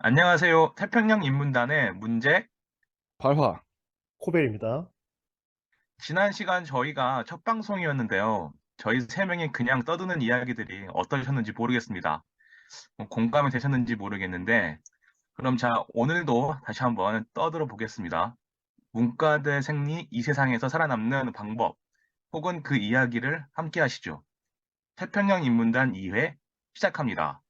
안녕하세요. 태평양 인문단의 문제. 발화. 코벨입니다. 지난 시간 저희가 첫 방송이었는데요. 저희 세 명이 그냥 떠드는 이야기들이 어떠셨는지 모르겠습니다. 뭐 공감이 되셨는지 모르겠는데, 그럼 자, 오늘도 다시 한번 떠들어 보겠습니다. 문과대 생리 이 세상에서 살아남는 방법, 혹은 그 이야기를 함께 하시죠. 태평양 인문단 2회 시작합니다.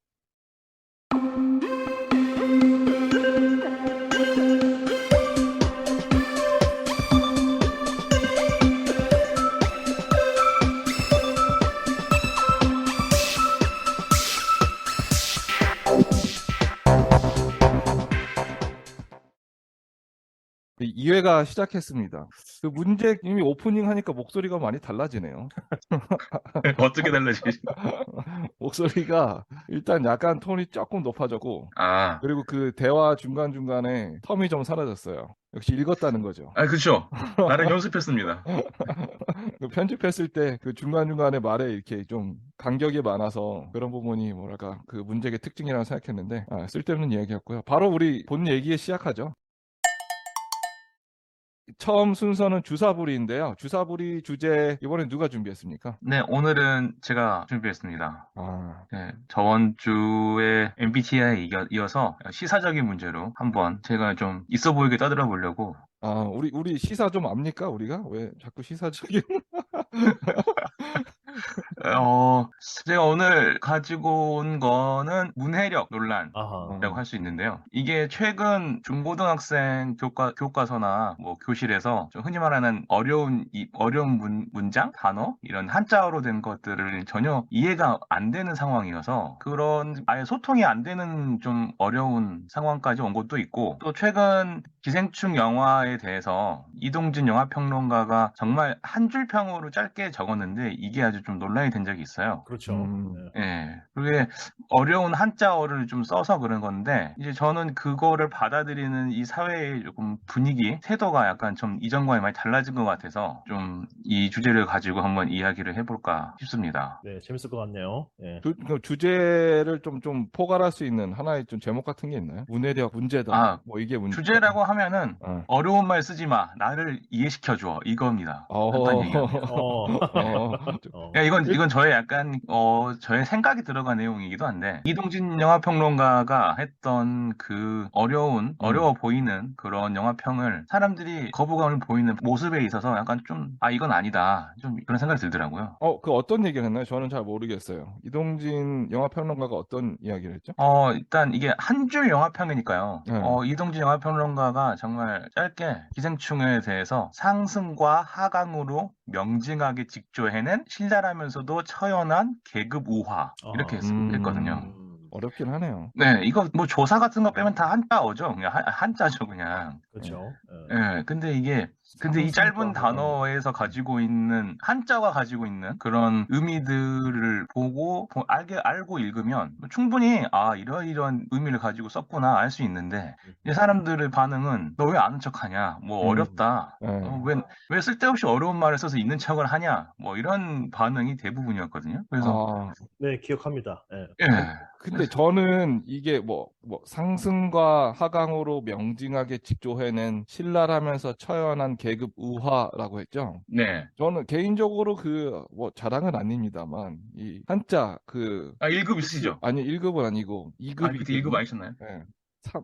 2회가 시작했습니다. 그 문제 이미 오프닝 하니까 목소리가 많이 달라지네요. 어떻게 달라지지? 목소리가 일단 약간 톤이 조금 높아졌고, 아, 그리고 그 대화 중간중간에 텀이 좀 사라졌어요. 역시 읽었다는 거죠. 아, 그쵸. 나름 연습했습니다. 그 편집했을 때 그 중간중간에 말에 이렇게 좀 간격이 많아서 그런 부분이 뭐랄까 그 문제의 특징이라고 생각했는데, 아, 쓸데없는 이야기였고요. 바로 우리 본 얘기에 시작하죠. 처음 순서는 주사부리인데요. 주사부리 주제 이번에 누가 준비했습니까? 네, 오늘은 제가 준비했습니다. 아, 네, 저번 주에 MBTI에 이어서 시사적인 문제로 한번 제가 좀 있어 보이게 떠들어 보려고. 아, 우리 우리 시사 좀 압니까? 우리가 왜 자꾸 시사적인? 어, 제가 오늘 가지고 온 거는 문해력 논란이라고. 할 수 있는데요. 이게 최근 중고등학생 교과, 교과서나 뭐 교실에서 좀 흔히 말하는 어려운, 이, 어려운 문, 문장, 단어, 이런 한자어로 된 것들을 전혀 이해가 안 되는 상황이어서 그런 아예 소통이 안 되는 좀 어려운 상황까지 온 것도 있고 또 최근 기생충 영화에 대해서 이동진 영화평론가가 정말 한 줄 평으로 짧게 적었는데 이게 아주 좀 논란이 된 적이 있어요. 그렇죠. 음. 네. 예. 그게 어려운 한자어를 좀 써서 그런 건데, 이제 저는 그거를 받아들이는 이 사회의 조금 분위기, 태도가 약간 좀 이전과는 많이 달라진 것 같아서 좀 이 주제를 가지고 한번 이야기를 해볼까 싶습니다. 네, 재밌을 것 같네요. 예. 주, 그 주제를 좀 좀 포괄할 수 있는 하나의 좀 제목 같은 게 있나요? 문해력 문제다. 아, 뭐 이게 문제. 주제라고 하면은 어. 어려운 말 쓰지 마. 나를 이해시켜줘. 이겁니다. 어. 간단히. 어. 어. 어. 야, 이건, 이건 저의 약간, 어, 저의 생각이 들어간 내용이기도 한데, 이동진 영화 평론가가 했던 그 어려운, 어려워 보이는 그런 영화 평을 사람들이 거부감을 보이는 모습에 있어서 약간 좀, 아, 이건 아니다. 좀 그런 생각이 들더라고요. 어, 그 어떤 얘기를 했나요? 저는 잘 모르겠어요. 이동진 영화 평론가가 어떤 이야기를 했죠? 어, 일단 이게 한 줄 영화 평이니까요. 네. 어, 이동진 영화 평론가가 정말 짧게 기생충에 대해서 상승과 하강으로 명징하게 직조해낸 신랄하면서도 처연한 계급 우화. 이렇게 했, 음. 했거든요. 음. 어렵긴 하네요. 네, 이거 뭐 조사 같은 거 빼면 다 한자어죠. 그냥 한, 한자죠, 그냥. 그렇죠. 예. 예, 근데 이게, 근데 이 짧은 단어에서 가지고 있는, 한자가 가지고 있는 그런 의미들을 보고, 보- 알게, 알고 읽으면 충분히, 아, 이러이러한 의미를 가지고 썼구나, 알 수 있는데, 이제 사람들의 반응은, 너 왜 아는 척 하냐? 뭐, 음. 어렵다. 예. 어, 왜, 왜 쓸데없이 어려운 말을 써서 있는 척을 하냐? 뭐, 이런 반응이 대부분이었거든요. 그래서, 아, 네, 기억합니다. 예. 예. 근데 저는 이게 뭐, 뭐 상승과 하강으로 명징하게 직조해낸 신랄하면서 처연한 계급 우화라고 했죠. 네. 저는 개인적으로 그 뭐 자랑은 아닙니다만 이 한자 그 아, 1급 있으시죠? 아니 1급은 아니고 아, 2급이 그때 1급 아니셨나요? 예.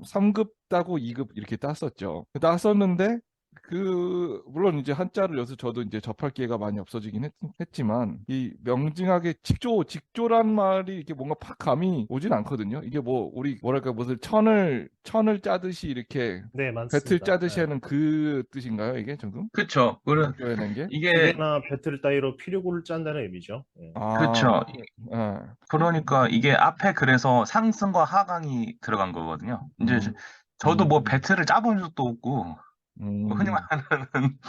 3, 급 따고 2급 이렇게 땄었죠. 땄었는데 그 물론 이제 한자를 여기서 저도 이제 접할 기회가 많이 없어지긴 했, 지만이 명징하게 직조 직조란 말이 이렇게 뭔가 팍 감이 오진 않거든요. 이게 뭐 우리 뭐랄까 무슨 천을 천을 짜듯이 이렇게 네. 배틀 짜듯이 예. 하는 그 뜻인가요? 이게 조금 그쵸. 그런, 직조해낸 게? 이게, 기계나 배틀 따위로 피리고를 짠다는 의미죠. 예. 아, 그쵸. 예. 그러니까 이게 앞에 그래서 상승과 하강이 들어간 거거든요. 이제 음. 저도 뭐 음. 배틀을 짜본 적도 없고, 음. 흔히 말하는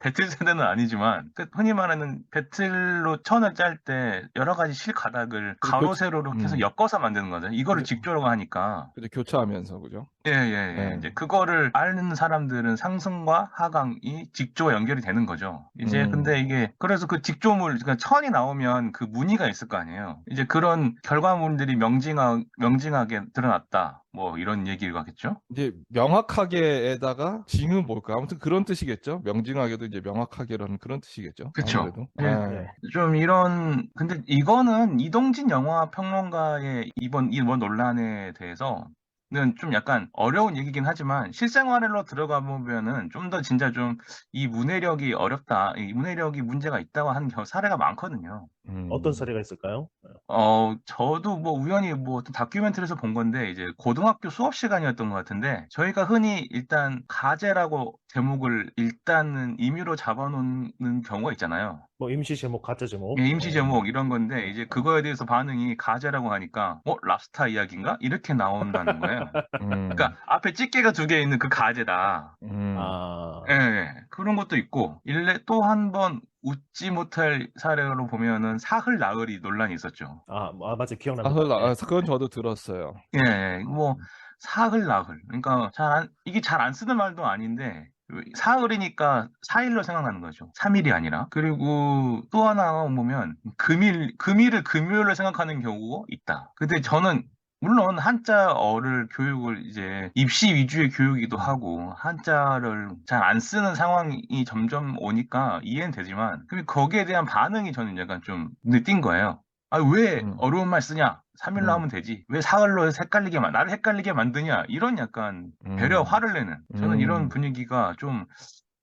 배틀 세대는 아니지만 그 흔히 말하는 배틀로 천을 짤 때 여러 가지 실 가닥을 가로 그- 세로로 계속 음. 엮어서 만드는 거죠. 이거를 그- 직조라고 하니까 그죠 교차하면서 그죠? 예, 예, 예. 네. 이제 그거를 아는 사람들은 상승과 하강이 직조와 연결이 되는 거죠. 이제 음. 근데 이게 그래서 그 직조물 그러니까 천이 나오면 그 무늬가 있을 거 아니에요. 이제 그런 결과물들이 명징하, 명징하게 드러났다. 뭐 이런 얘기가겠죠? 이제 명확하게에다가 징은 뭘까? 아무튼 그런 뜻이겠죠. 명징하게도 이제 명확하게라는 그런 뜻이겠죠. 그쵸. 아무래도. 네. 아, 네. 좀 이런 근데 이거는 이동진 영화 평론가의 이번 이번 논란에 대해서 는좀 약간 어려운 얘기긴 하지만 실생활로 들어가 보면은 좀 더 진짜 좀 이 문해력이 어렵다, 이 문해력이 문제가 있다고 하는 겨- 사례가 많거든요. 음. 어떤 사례가 있을까요? 어, 저도 뭐 우연히 뭐 어떤 다큐멘터리에서 본 건데 이제 고등학교 수업 시간이었던 것 같은데 저희가 흔히 일단 가제라고 제목을 일단은 임의로 잡아놓는 경우가 있잖아요. 뭐 임시 제목, 가짜 제목. 예, 임시 어, 제목 이런 건데 이제 그거에 대해서 반응이 가제라고 하니까 어 랍스타 이야기인가 이렇게 나온다는 거예요. 음. 그러니까 앞에 찌개가 두 개 있는 그 가제다. 음. 아, 예, 예. 그런 것도 있고 일례 또 한 번 웃지 못할 사례로 보면은 사흘 나흘이 논란이 있었죠. 아, 아, 맞아 기억납니다. 사흘 나- 예. 아, 그건 저도 들었어요. 예, 예. 뭐 사흘 나흘. 그러니까 잘 안, 이게 잘 안 쓰는 말도 아닌데 사흘이니까 4일로 생각나는 거죠. 3일이 아니라. 그리고 또 하나 보면 금일 금일을 금요일로 생각하는 경우가 있다. 근데 저는 물론 한자어를 교육을 이제 입시 위주의 교육이기도 하고 한자를 잘 안 쓰는 상황이 점점 오니까 이해는 되지만 거기에 대한 반응이 저는 약간 좀 느낀 거예요. 아, 왜 음. 어려운 말 쓰냐? 3일로 음. 하면 되지. 왜 사흘로 헷갈리게, 만- 나를 헷갈리게 만드냐? 이런 약간 배려, 음. 화를 내는. 저는 음. 이런 분위기가 좀,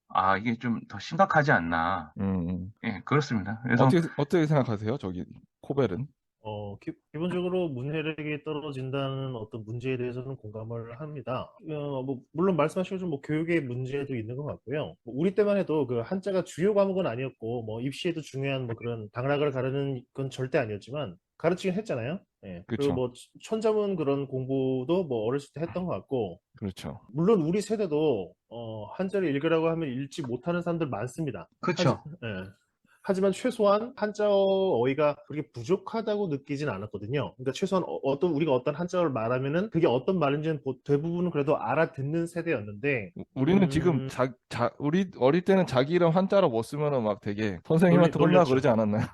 아, 이게 좀 더 심각하지 않나. 음, 음. 예, 그렇습니다. 그래서, 어떻게 어떻게 생각하세요? 저기 코벨은? 어, 기, 본적으로 문해력이 떨어진다는 어떤 문제에 대해서는 공감을 합니다. 어, 뭐, 물론 말씀하신 것처럼 뭐 교육의 문제도 있는 것 같고요. 뭐 우리 때만 해도 그 한자가 주요 과목은 아니었고, 뭐 입시에도 중요한 뭐 그런 당락을 가르는 건 절대 아니었지만, 가르치긴 했잖아요. 예. 그쵸. 그리고 뭐 천자문 그런 공부도 뭐 어렸을 때 했던 것 같고, 그렇죠. 물론 우리 세대도 어, 한자를 읽으라고 하면 읽지 못하는 사람들 많습니다. 그쵸. 하지, 예. 하지만 최소한 한자어 어휘가 그렇게 부족하다고 느끼진 않았거든요. 그러니까 최소한 어, 떤 우리가 어떤 한자어를 말하면은 그게 어떤 말인지는 보- 대부분은 그래도 알아듣는 세대였는데 우- 우리는 음. 지금 자, 자, 우리 어릴 때는 자기 이름 한자로 못 쓰면은 막 되게 선생님한테 놀리- 혼나 놀렸죠. 그러지 않았나요?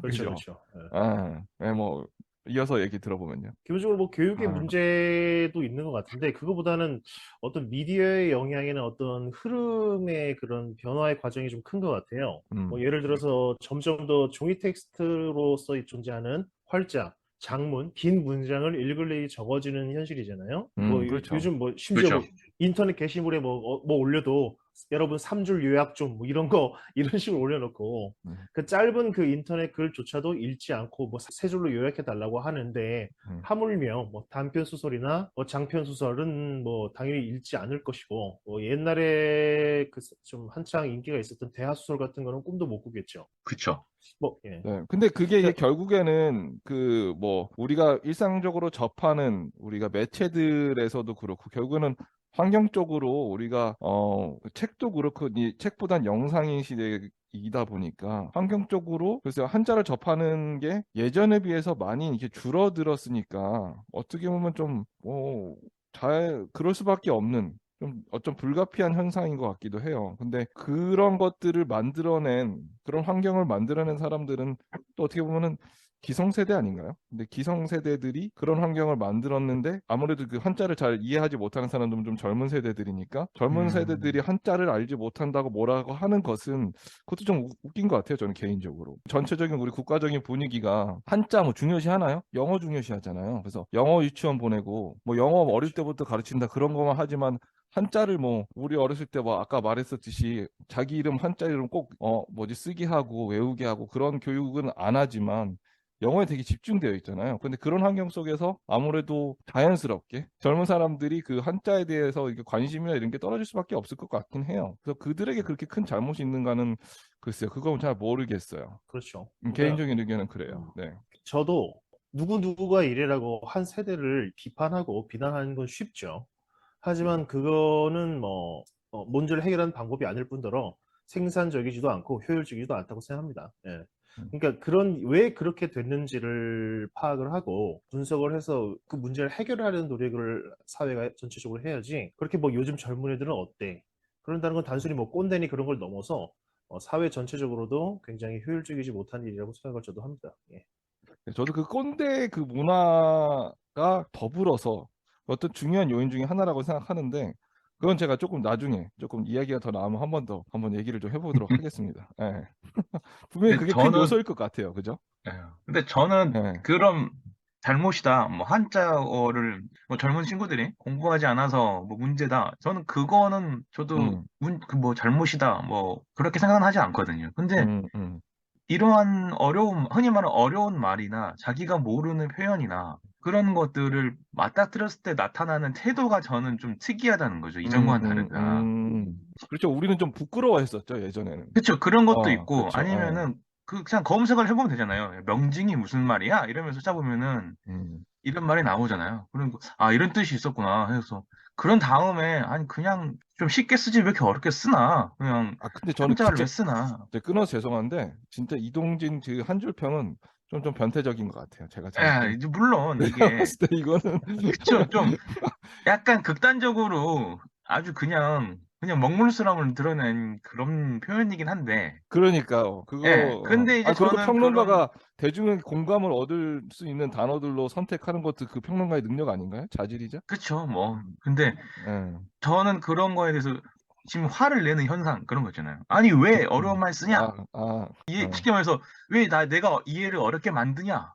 그렇죠, 그죠? 그렇죠. 예. 아, 네, 뭐 이어서 얘기 들어보면요. 기본적으로 뭐 교육의 아. 문제도 있는 것 같은데 그거보다는 어떤 미디어의 영향이나 어떤 흐름의 그런 변화의 과정이 좀 큰 것 같아요. 음. 뭐 예를 들어서 점점 더 종이 텍스트로서 존재하는 활자, 장문, 긴 문장을 읽을 일이 적어지는 현실이잖아요. 음, 뭐 요- 그렇죠. 요즘 뭐 심지어 그렇죠. 뭐 인터넷 게시물에 뭐, 어, 뭐 올려도 여러분 3줄 요약 좀 뭐 이런 거 이런 식으로 올려놓고 음. 그 짧은 그 인터넷 글조차도 읽지 않고 뭐 세 줄로 요약해 달라고 하는데 음. 하물며 뭐 단편 소설이나 뭐 장편 소설은 뭐 당연히 읽지 않을 것이고 뭐 옛날에 그 좀 한창 인기가 있었던 대하 소설 같은 거는 꿈도 못 꾸겠죠. 그쵸. 뭐 예. 네. 근데 그게 그러니까- 결국에는 그 뭐 우리가 일상적으로 접하는 우리가 매체들에서도 그렇고 결국에는 환경적으로 우리가 어 책도 그렇고 이 책보단 영상인 시대이다 보니까 환경적으로 그래서 한자를 접하는 게 예전에 비해서 많이 이렇게 줄어들었으니까 어떻게 보면 좀뭐잘 그럴 수밖에 없는 좀 어쩜 불가피한 현상인 것 같기도 해요. 근데 그런 것들을 만들어낸 그런 환경을 만들어낸 사람들은 또 어떻게 보면은 기성세대 아닌가요? 근데 기성세대들이 그런 환경을 만들었는데 아무래도 그 한자를 잘 이해하지 못하는 사람들은 좀 젊은 세대들이니까 젊은 음. 세대들이 한자를 알지 못한다고 뭐라고 하는 것은 그것도 좀 우- 웃긴 것 같아요. 저는 개인적으로. 전체적인 우리 국가적인 분위기가 한자 뭐 중요시 하나요? 영어 중요시 하잖아요. 그래서 영어 유치원 보내고 뭐 영어 어릴 때부터 가르친다 그런 것만 하지만 한자를 뭐 우리 어렸을 때 뭐 아까 말했었듯이 자기 이름 한자 이름 꼭 어 뭐지 쓰게 하고 외우게 하고 그런 교육은 안 하지만 영어에 되게 집중되어 있잖아요. 근데 그런 환경 속에서 아무래도 자연스럽게 젊은 사람들이 그 한자에 대해서 이게 관심이나 이런 게 떨어질 수밖에 없을 것 같긴 해요. 그래서 그들에게 그렇게 큰 잘못이 있는가는 글쎄요. 그건 잘 모르겠어요. 그렇죠. 음, 그러니까 개인적인 의견은 그래요. 네. 저도 누구누구가 이래라고 한 세대를 비판하고 비난하는 건 쉽죠. 하지만 그거는 뭐 어, 문제를 해결하는 방법이 아닐 뿐더러 생산적이지도 않고 효율적이지도 않다고 생각합니다. 예. 그러니까 그런 왜 그렇게 됐는지를 파악을 하고 분석을 해서 그 문제를 해결하려는 노력을 사회가 전체적으로 해야지 그렇게 뭐 요즘 젊은 애들은 어때? 그런다는 건 단순히 뭐 꼰대니 그런 걸 넘어서 어, 사회 전체적으로도 굉장히 효율적이지 못한 일이라고 생각을 저도 합니다. 예. 저도 그 꼰대 그 문화가 더불어서 어떤 중요한 요인 중에 하나라고 생각하는데 그건 제가 조금 나중에 조금 이야기가 더 나오면 한 번 더 한번 얘기를 좀 해보도록 하겠습니다. 예. 분명히 그게 큰 저는- 요소일 것 같아요. 그죠? 예. 근데 저는 예. 그런 잘못이다. 뭐 한자어를 뭐 젊은 친구들이 공부하지 않아서 뭐 문제다. 저는 그거는 저도 음. 문, 그 뭐 잘못이다. 뭐 그렇게 생각은 하지 않거든요. 근데 음, 음. 이러한 어려움, 흔히 말하는 어려운 말이나 자기가 모르는 표현이나 그런 것들을 맞닥뜨렸을 때 나타나는 태도가 저는 좀 특이하다는 거죠. 이전과는 음, 음, 다르다. 음. 그렇죠. 우리는 좀 부끄러워했었죠, 예전에는. 그렇죠. 그런 것도 어, 있고 그쵸, 아니면은 그 그냥 검색을 해보면 되잖아요. 명징이 무슨 말이야? 이러면서 찾아보면은 음. 이런 말이 나오잖아요. 그리고 아 이런 뜻이 있었구나 해서 그런 다음에 아니 그냥 좀 쉽게 쓰지 왜 이렇게 어렵게 쓰나? 그냥 아, 근데 저는 한자를 진짜 왜 쓰나? 끊어서 죄송한데 진짜 이동진 그 한 줄 평은 좀 좀 변태적인 것 같아요. 제가 예, 생각할 이제 물론 때. 이게 봤을 때 이거는 그쵸 좀 약간 극단적으로 아주 그냥 그냥 먹물스러움을 드러낸 그런 표현이긴 한데 그러니까 요. 그거 예, 근데 이제 아, 저는 평론가가 대중의 공감을 얻을 수 있는 단어들로 선택하는 것도 그 평론가의 능력 아닌가요? 자질이죠? 그쵸 뭐 근데 예. 저는 그런 거에 대해서 지금 화를 내는 현상 그런 거 있잖아요. 아니 왜 어려운 말 쓰냐? 아, 아, 이해, 어. 쉽게 말해서 왜 나 내가 이해를 어렵게 만드냐?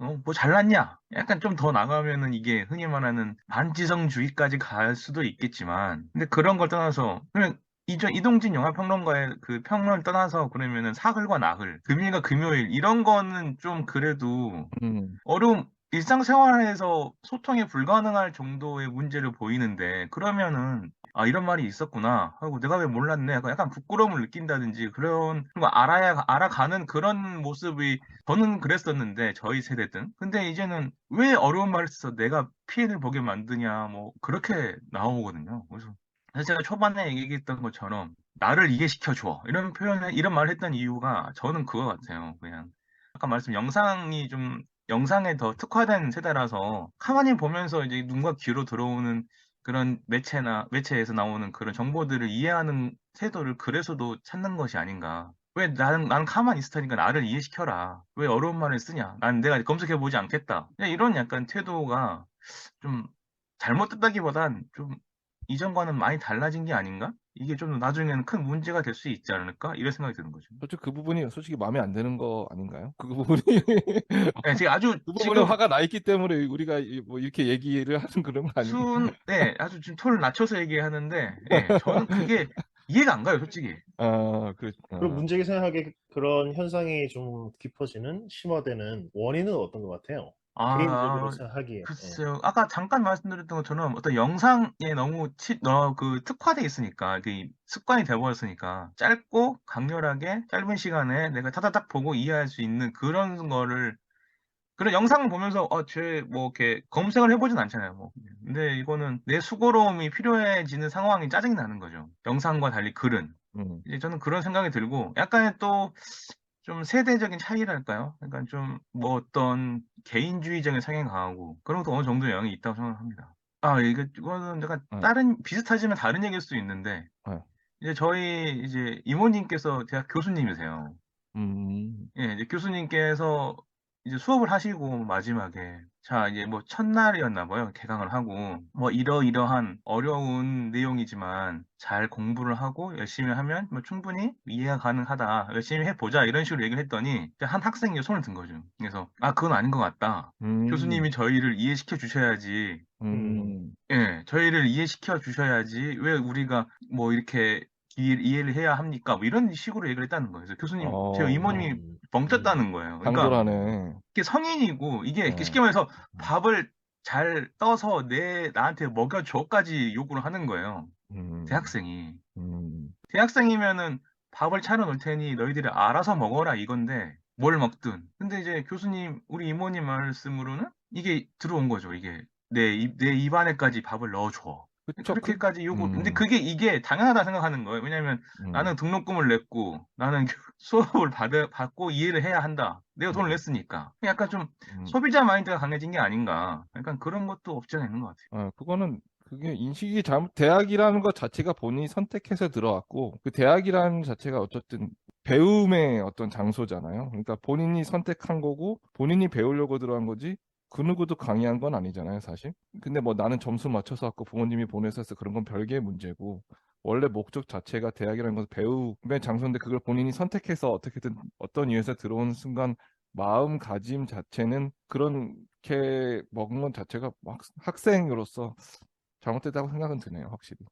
어, 뭐 잘났냐? 약간 좀 더 나가면은 이게 흔히 말하는 반지성주의까지 갈 수도 있겠지만, 근데 그런 걸 떠나서 그냥 이전 이동진 영화 평론가의 그 평론을 떠나서 그러면은 사흘과 나흘, 금일과 금요일 이런 거는 좀 그래도 음, 어려움 일상생활에서 소통이 불가능할 정도의 문제를 보이는데 그러면은 아 이런 말이 있었구나. 하고 내가 왜 몰랐네. 약간, 약간 부끄러움을 느낀다든지 그런 거 알아야 알아가는 그런 모습이 저는 그랬었는데 저희 세대든. 근데 이제는 왜 어려운 말을 써서 내가 피해를 보게 만드냐 뭐 그렇게 나오거든요. 그래서 사실 제가 초반에 얘기했던 것처럼 나를 이해시켜 줘. 이런 표현을 이런 말을 했던 이유가 저는 그거 같아요. 그냥 아까 말씀 영상이 좀 영상에 더 특화된 세대라서 가만히 보면서 이제 눈과 귀로 들어오는 그런 매체나 매체에서 나오는 그런 정보들을 이해하는 태도를 그래서도 찾는 것이 아닌가. 왜 나는 나는 가만히 있을 테니까 나를 이해시켜라. 왜 어려운 말을 쓰냐? 난 내가 검색해 보지 않겠다. 그냥 이런 약간 태도가 좀 잘못됐다기보단 좀 이전과는 많이 달라진 게 아닌가? 이게 좀 나중에는 큰 문제가 될 수 있지 않을까? 이런 생각이 드는 거죠. 솔직히 그 부분이 솔직히 마음에 안 드는 거 아닌가요? 그 부분이 네, 제가 아주 그 부분에 지금 화가 나 있기 때문에 우리가 이- 뭐 이렇게 얘기를 하는 그런 거 아닌가요? 순, 네, 아주 좀 톤을 낮춰서 얘기하는데, 예, 저는 그게 이해가 안 가요, 솔직히. 아, 그, 그리고 아, 문제가 생각하기에 그런 현상이 좀 깊어지는 심화되는 원인은 어떤 것 같아요? 개인적으로 아, 생각하기에. 예. 글쎄요. 아까 잠깐 말씀드렸던 것처럼 어떤 영상에 너무 치, 너, 그 특화돼 있으니까, 그 습관이 돼버렸으니까, 짧고 강렬하게 짧은 시간에 내가 타다닥 보고 이해할 수 있는 그런 거를, 그런 영상을 보면서, 어, 쟤, 뭐, 이렇게 검색을 해보진 않잖아요, 뭐. 근데 이거는 내 수고로움이 필요해지는 상황이 짜증이 나는 거죠. 영상과 달리 글은. 음, 이제 저는 그런 생각이 들고, 약간의 또, 좀 세대적인 차이랄까요? 약간 좀, 뭐 어떤 개인주의적인 성향이 강하고, 그런 것도 어느 정도 영향이 있다고 생각합니다. 아, 이거, 이거는 약간 네. 다른, 비슷하지만 다른 얘기일 수 있는데, 네. 이제 저희, 이제 이모님께서 대학 교수님이세요. 음, 예, 이제 교수님께서 이제 수업을 하시고 마지막에 자 이제 뭐 첫날이었나 봐요. 개강을 하고. 뭐 이러이러한 어려운 내용이지만 잘 공부를 하고 열심히 하면 뭐 충분히 이해가 가능하다. 열심히 해보자. 이런 식으로 얘기를 했더니 한 학생이 손을 든 거죠. 그래서 아 그건 아닌 것 같다. 음, 교수님이 저희를 이해시켜 주셔야지. 음, 예 저희를 이해시켜 주셔야지 왜 우리가 뭐 이렇게 이- 이해를 해야 합니까 뭐 이런 식으로 얘기를 했다는 거예요 그래서 교수님 어, 제 이모님이 음, 멍쳤다는 거예요 그러니까 당돌하네. 이게 성인이고 이게 네. 쉽게 말해서 밥을 잘 떠서 내 나한테 먹여줘까지 요구를 하는 거예요. 음, 대학생이. 음, 대학생이면은 밥을 차려놓을 테니 너희들이 알아서 먹어라 이건데 뭘 먹든. 근데 이제 교수님 우리 이모님 말씀으로는 이게 들어온 거죠. 이게 내 입, 내 입안에까지 밥을 넣어줘. 그쵸, 그, 그렇게까지 요구. 근데 음. 그게 이게 당연하다 생각하는 거예요. 왜냐면 음, 나는 등록금을 냈고 나는 수업을 받, 받고 이해를 해야 한다. 내가 돈을 음. 냈으니까. 약간 좀 음. 소비자 마인드가 강해진 게 아닌가. 약간 그런 것도 없지 않아 있는 것 같아요. 어, 그거는 그게 인식이 잘못 대학이라는 것 자체가 본인이 선택해서 들어왔고 그 대학이라는 자체가 어쨌든 배움의 어떤 장소잖아요. 그러니까 본인이 선택한 거고 본인이 배우려고 들어간 거지 그 누구도 강의한 건 아니잖아요, 사실. 근데 뭐 나는 점수 맞춰서 왔고 부모님이 보내서 해서 그런 건 별개의 문제고 원래 목적 자체가 대학이라는 것은 배움의 장소인데 그걸 본인이 선택해서 어떻게든 어떤 이유에서 들어오는 순간 마음가짐 자체는 그렇게 먹은 것 자체가 학, 학생으로서 잘못됐다고 생각은 드네요, 확실히.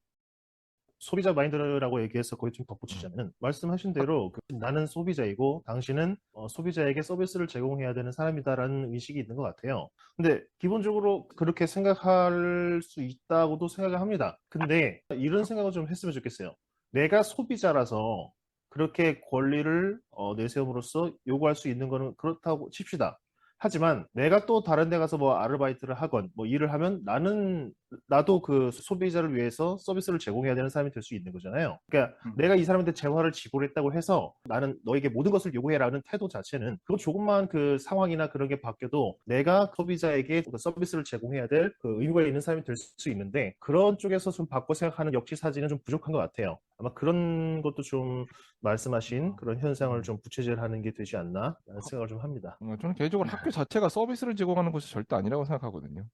소비자 마인드라고 얘기해서 거기 좀 덧붙이자면 말씀하신 대로 그 나는 소비자이고 당신은 어, 소비자에게 서비스를 제공해야 되는 사람이다라는 의식이 있는 것 같아요. 근데 기본적으로 그렇게 생각할 수 있다고도 생각을 합니다. 근데 이런 생각을 좀 했으면 좋겠어요. 내가 소비자라서 그렇게 권리를 어, 내세움으로써 요구할 수 있는 거는 그렇다고 칩시다. 하지만 내가 또 다른 데 가서 뭐 아르바이트를 하건 뭐 일을 하면 나는 나도 그 소비자를 위해서 서비스를 제공해야 되는 사람이 될 수 있는 거잖아요. 그러니까 음. 내가 이 사람한테 재화를 지불 했다고 해서 나는 너에게 모든 것을 요구해라는 태도 자체는 그건 조금만 그 상황이나 그런 게 바뀌어도 내가 소비자에게 그 서비스를 제공해야 될 그 의무가 있는 사람이 될 수 있는데 그런 쪽에서 좀 바꿔 생각하는 역지사지는 좀 부족한 것 같아요. 아마 그런 것도 좀 말씀하신 그런 현상을 좀 부채질하는 게 되지 않나 라는 생각을 좀 합니다. 어, 저는 개인적으로 학교 자체가 서비스를 제공하는 것이 절대 아니라고 생각하거든요.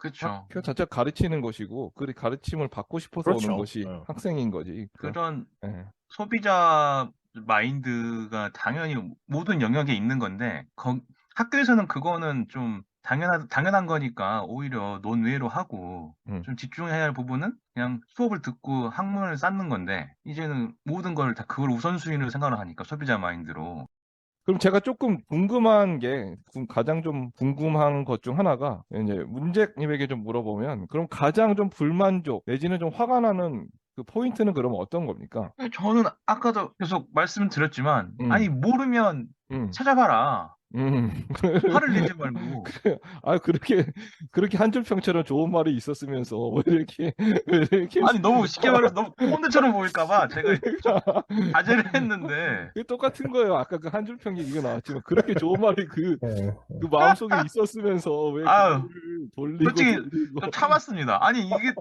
그렇죠. 학교 자체가 가르치는 것이고 그 가르침을 받고 싶어서 그렇죠. 오는 것이 어. 학생인 거지. 그- 그런 예. 소비자 마인드가 당연히 모든 영역에 있는 건데 거- 학교에서는 그거는 좀 당연한 당연한 거니까 오히려 논외로 하고 음. 좀 집중해야 할 부분은 그냥 수업을 듣고 학문을 쌓는 건데 이제는 모든 걸 다 그걸 우선순위로 생각을 하니까 소비자 마인드로 그럼 제가 조금 궁금한 게 구- 가장 좀 궁금한 것 중 하나가 이제 문재님에게 좀 물어보면 그럼 가장 좀 불만족 내지는 좀 화가 나는 그 포인트는 그러면 어떤 겁니까? 저는 아까도 계속 말씀드렸지만 음. 아니 모르면 음, 찾아봐라 음. 화를 내지 말고 아 그렇게 그렇게 한줄 평처럼 좋은 말이 있었으면서 왜 이렇게 왜 이렇게 아니 너무 쉽게 말해서 너무 꼰대처럼 보일까봐 제가 좀 자제를 했는데 그 똑같은 거예요. 아까 그 한줄평 얘기가 나왔지만 그렇게 좋은 말이 그, 네. 그 마음속에 있었으면서 왜 아유, 돌리고 솔직히 돌리고 좀 참았습니다. 아니 이게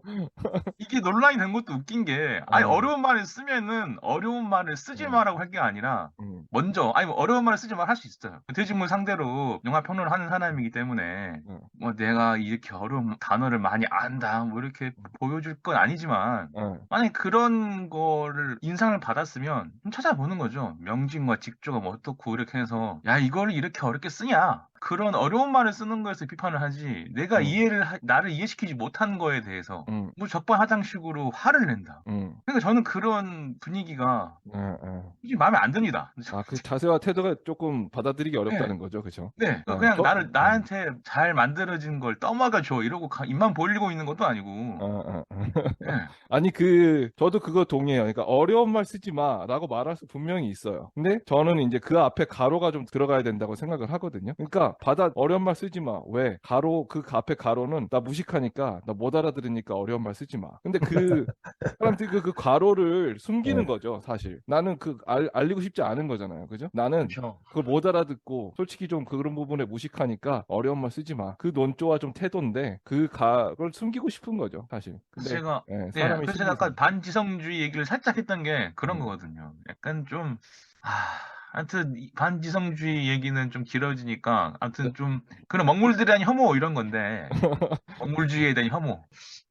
이게 논란이 된 것도 웃긴 게 아니 어. 어려운 말을 쓰면은 어려운 말을 쓰지 음. 마라고 할 게 아니라 음, 먼저 아니 뭐 어려운 말을 쓰지 마 할 수 있어요. 대 중문 상대로 영화 평론을 하는 사람이기 때문에 음. 뭐 내가 이렇게 어려운 단어를 많이 안다 뭐 이렇게 보여줄 건 아니지만 어, 만약에 그런 거를 인상을 받았으면 좀 찾아보는 거죠. 명칭과 직조가 뭐 어떻고 이렇게 해서 야 이거를 이렇게 어렵게 쓰냐 그런 어려운 말을 쓰는 거에서 비판을 하지 내가 음. 이해를 하- 나를 이해시키지 못한 거에 대해서 음, 뭐 적반하장식으로 화를 낸다. 음, 그러니까 저는 그런 분위기가 어, 어. 솔직히 마음에 안 듭니다. 아, 그 자세와 태도가 조금 받아들이기 어렵다는 거죠, 그죠? 네, 어, 그냥 저- 나를 나한테 잘 만들어진 걸 떠먹여 줘 이러고 가- 입만 벌리고 있는 것도 아니고. 어, 어, 어. 네. 아니 그 저도 그거 동의해요. 그러니까 어려운 말 쓰지 마라고 말할 수 분명히 있어요. 근데 저는 이제 그 앞에 가로가 좀 들어가야 된다고 생각을 하거든요. 그러니까 받아 어려운 말 쓰지 마. 왜? 가로 그 앞에 가로는 나 무식하니까 나 못 알아들으니까 어려운 말 쓰지 마. 근데 그 사람들이 그, 그 가로를 숨기는 네. 거죠, 사실. 나는 그 알, 알리고 싶지 않은 거잖아요. 그죠? 나는 그렇죠. 그걸 못 알아듣고 솔직히 좀 그런 부분에 무식하니까 어려운 말 쓰지 마. 그 논조와 좀 태도인데 그 가를 숨기고 싶은 거죠, 사실. 근데 제가 예, 네, 사람이 그래서 제가 심리상- 아까 반지성주의 얘기를 살짝 했던 게 그런 음. 거거든요. 약간 좀, 아, 하여튼 이 반지성주의 얘기는 좀 길어지니까, 네. 아무튼 좀 그런 먹물들에 대한 혐오 이런 건데, 먹물주의에 대한 혐오.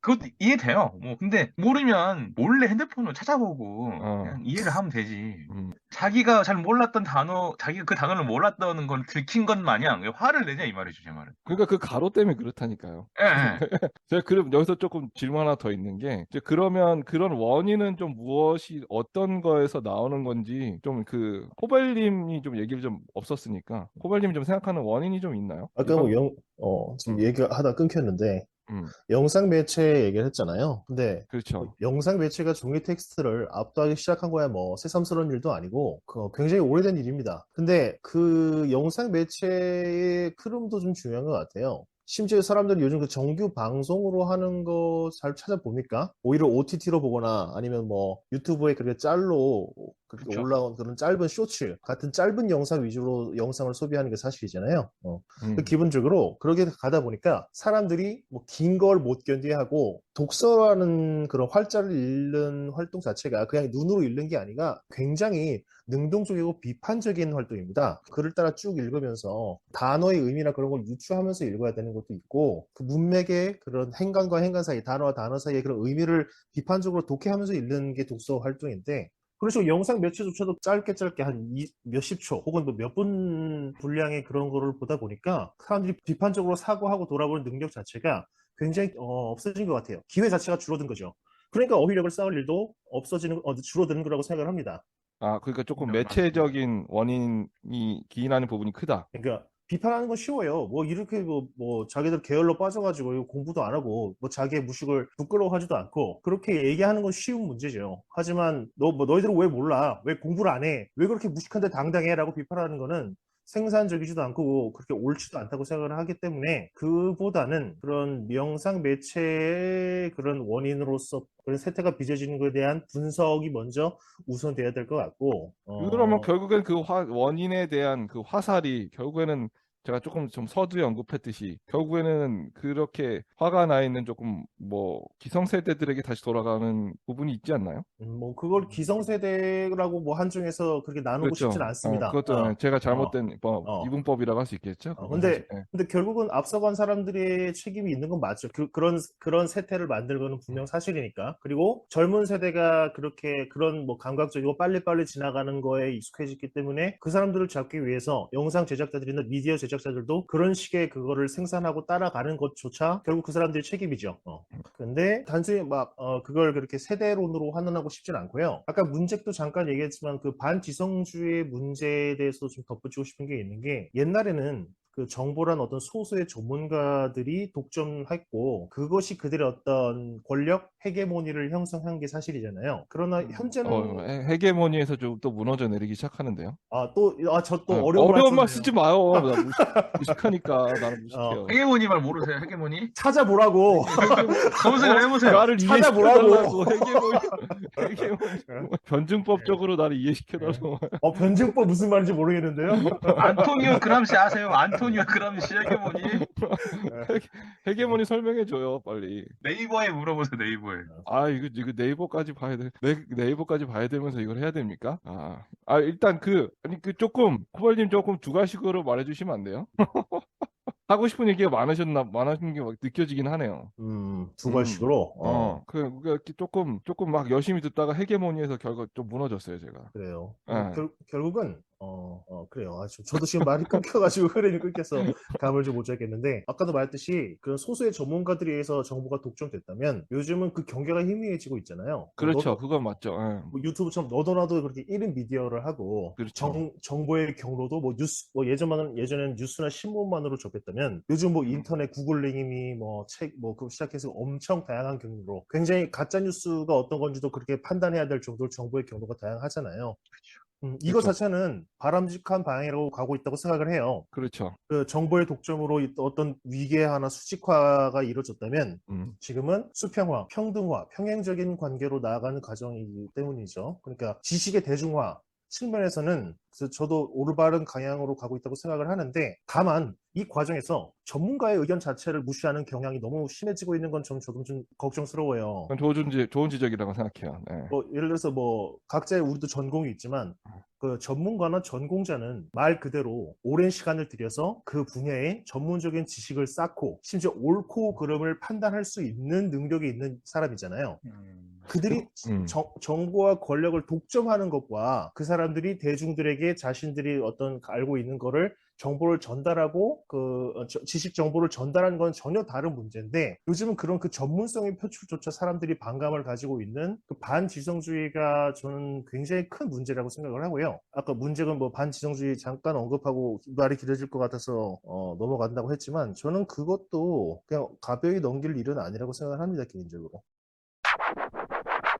그것도 이해돼요. 뭐, 근데 모르면 몰래 핸드폰으로 찾아보고 어. 그냥 이해를 하면 되지. 음. 자기가 잘 몰랐던 단어, 자기가 그 단어를 몰랐다는 걸 들킨 것 마냥 왜 화를 내냐 이 말이죠, 제 말은. 그러니까 그 가로 때문에 그렇다니까요. 예, 예. 제가 그럼 여기서 조금 질문 하나 더 있는 게 이제 그러면 그런 원인은 좀 무엇이 어떤 거에서 나오는 건지 좀 그 호벨님이 좀 얘기를 좀 없었으니까 호벨님이 좀 생각하는 원인이 좀 있나요? 아까 뭐 영, 어, 지금 음. 얘기하다 끊겼는데, 음. 영상 매체 얘기를 했잖아요. 근데 그렇죠. 영상 매체가 종이 텍스트를 압도하기 시작한 거야 뭐 새삼스러운 일도 아니고 그 굉장히 오래된 일입니다. 근데 그 영상 매체의 흐름도 좀 중요한 것 같아요. 심지어 사람들이 요즘 그 정규 방송으로 하는 거 잘 찾아봅니까? 오히려 OTT로 보거나 아니면 뭐 유튜브에 그렇게 짤로 그렇게 그쵸. 올라온 그런 짧은 쇼츠 같은 짧은 영상 위주로 영상을 소비하는 게 사실이잖아요. 어. 음. 그 기본적으로 그렇게 가다 보니까 사람들이 뭐 긴 걸 못 견디하고 독서라는 그런 활자를 읽는 활동 자체가 그냥 눈으로 읽는 게 아니라 굉장히 능동적이고 비판적인 활동입니다. 글을 따라 쭉 읽으면서 단어의 의미나 그런 걸 유추하면서 읽어야 되는 것도 있고 그 문맥의 그런 행간과 행간 사이, 단어와 단어 사이의 그런 의미를 비판적으로 독해하면서 읽는 게 독서 활동인데 그런 식으로 영상 몇 초조차도 짧게 짧게 한 이- 몇십 초 혹은 뭐 몇 분 분량의 그런 거를 보다 보니까 사람들이 비판적으로 사고하고 돌아보는 능력 자체가 굉장히 어, 없어진 것 같아요. 기회 자체가 줄어든 거죠. 그러니까 어휘력을 쌓을 일도 없어지는 어, 줄어드는 거라고 생각을 합니다. 아, 그러니까 조금 네, 매체적인 원인이 기인하는 부분이 크다. 그러니까 비판하는 건 쉬워요. 뭐 이렇게 뭐, 뭐 자기들 계열로 빠져가지고 공부도 안 하고 뭐 자기의 무식을 부끄러워하지도 않고 그렇게 얘기하는 건 쉬운 문제죠. 하지만 너 뭐 너희들은 왜 몰라? 왜 공부를 안 해? 왜 그렇게 무식한데 당당해?라고 비판하는 거는 생산적이지도 않고 그렇게 옳지도 않다고 생각을 하기 때문에 그보다는 그런 명상 매체의 그런 원인으로서 그런 세태가 빚어지는 것에 대한 분석이 먼저 우선돼야 될 것 같고 어, 그러면 결국엔 그 화, 원인에 대한 그 화살이 결국에는 제가 조금 좀 서두에 언급했듯이 결국에는 그렇게 화가 나 있는 조금 뭐 기성세대들에게 다시 돌아가는 부분이 있지 않나요? 음, 뭐 그걸 기성세대라고 뭐 한중에서 그렇게 나누고 싶진 않습니다. 어, 그것도 어. 제가 잘못된 뭐 어. 이분법이라고 할 수 있겠죠. 어, 근데. 예. 근데 결국은 앞서간 사람들의 책임이 있는 건 맞죠. 그, 그런 그런 세태를 만든 거는 분명 사실이니까. 그리고 젊은 세대가 그렇게 그런 뭐 감각적이고 빨리빨리 지나가는 거에 익숙해졌기 때문에 그 사람들을 잡기 위해서 영상 제작자들이나 미디어 제작 자들도 그런 식의 그거를 생산하고 따라가는 것조차 결국 그 사람들의 책임이죠. 어. 근데 단순히 막 어, 그걸 그렇게 세대론으로 환원하고 싶진 않고요. 아까 문책도 잠깐 얘기했지만 그 반지성주의 문제에 대해서 좀 덧붙이고 싶은 게 있는 게 옛날에는 그 정보란 어떤 소수의 전문가들이 독점했고 그것이 그들의 어떤 권력 헤게모니를 형성한 게 사실이잖아요. 그러나 현재는 어, 헤- 헤게모니에서 좀 또 무너져 내리기 시작하는데요. 아 또아저또 예, 어려운, 어려운 말. 쓰지 마요. 나 무식, 무식하니까 나는 무식해요. 헤게모니 말 모르세요? 헤게모니? 찾아보라고. 검색을 해보세요. 나를 찾아보라고. 이해시켜달라고 헤게모니 헤게모니 변증법적으로 나를 이해시켜달라고 어 변증법 무슨 말인지 모르겠는데요. 안토니오 그람시 아세요? 안토 니오 그람시 헤게모니? 헤게모니 설명해줘요 빨리 네이버에 물어보세요, 네이버에. 아 이거 이거 네이버까지 봐야 돼 네, 네이버까지 봐야 되면서 이걸 해야 됩니까 아, 아 일단 그 아니 그 조금 쿠발님 조금 주가식으로 말해주시면 안 돼요 하고 싶은 얘기가 많으셨나 많으신 게 막 느껴지긴 하네요 음 두괄식으로. 어, 어, 그, 그, 조금, 조금 막 열심히 듣다가 헤게모니에서 결국 좀 무너졌어요, 제가. 그래요. 예. 결, 결국은 어, 어, 그래요. 아, 저, 저도 지금 말이 끊겨가지고 흐름이 끊겨서 감을 좀 못 잡겠는데 아까도 말했듯이 그런 소수의 전문가들에 의해서 정보가 독점됐다면 요즘은 그 경계가 희미해지고 있잖아요. 그렇죠. 너- 그건 맞죠. 예. 뭐 유튜브처럼 너도 나도 그렇게 1인 미디어를 하고 그렇죠. 정, 정보의 경로도 뭐 뉴스 뭐 예전만은 예전에는 뉴스나 신문만으로 접했다면 요즘 뭐 인터넷 구글링이니 뭐 책 뭐그 시작해서 엄청 다양한 경로로 굉장히 가짜 뉴스가 어떤 건지도 그렇게 판단해야 될 정도로 정보의 경로가 다양하잖아요. 음, 이거 그렇죠. 자체는 바람직한 방향으로 가고 있다고 생각을 해요. 그렇죠. 그 정보의 독점으로 이- 어떤 위계화나 수직화가 이루어졌다면 음. 지금은 수평화, 평등화, 평행적인 관계로 나아가는 과정이기 때문이죠. 그러니까 지식의 대중화 측면에서는 그래서 저도 올바른 방향으로 가고 있다고 생각을 하는데 다만 이 과정에서 전문가의 의견 자체를 무시하는 경향이 너무 심해지고 있는 건 좀 조금 좀 걱정스러워요. 좋은, 지, 좋은 지적이라고 생각해요. 네. 뭐 예를 들어서 뭐 각자의 우리도 전공이 있지만 그 전문가나 전공자는 말 그대로 오랜 시간을 들여서 그 분야의 전문적인 지식을 쌓고 심지어 옳고 그름을 판단할 수 있는 능력이 있는 사람이잖아요. 그들이 음. 정, 정보와 권력을 독점하는 것과 그 사람들이 대중들에게 자신들이 어떤 알고 있는 거를 정보를 전달하고 그 어, 저- 지식 정보를 전달하는 건 전혀 다른 문제인데 요즘은 그런 그 전문성의 표출조차 사람들이 반감을 가지고 있는 그 반지성주의가 저는 굉장히 큰 문제라고 생각을 하고요. 아까 문제는 뭐 반지성주의 잠깐 언급하고 말이 길어질 것 같아서 어, 넘어간다고 했지만 저는 그것도 그냥 가벼이 넘길 일은 아니라고 생각을 합니다 개인적으로.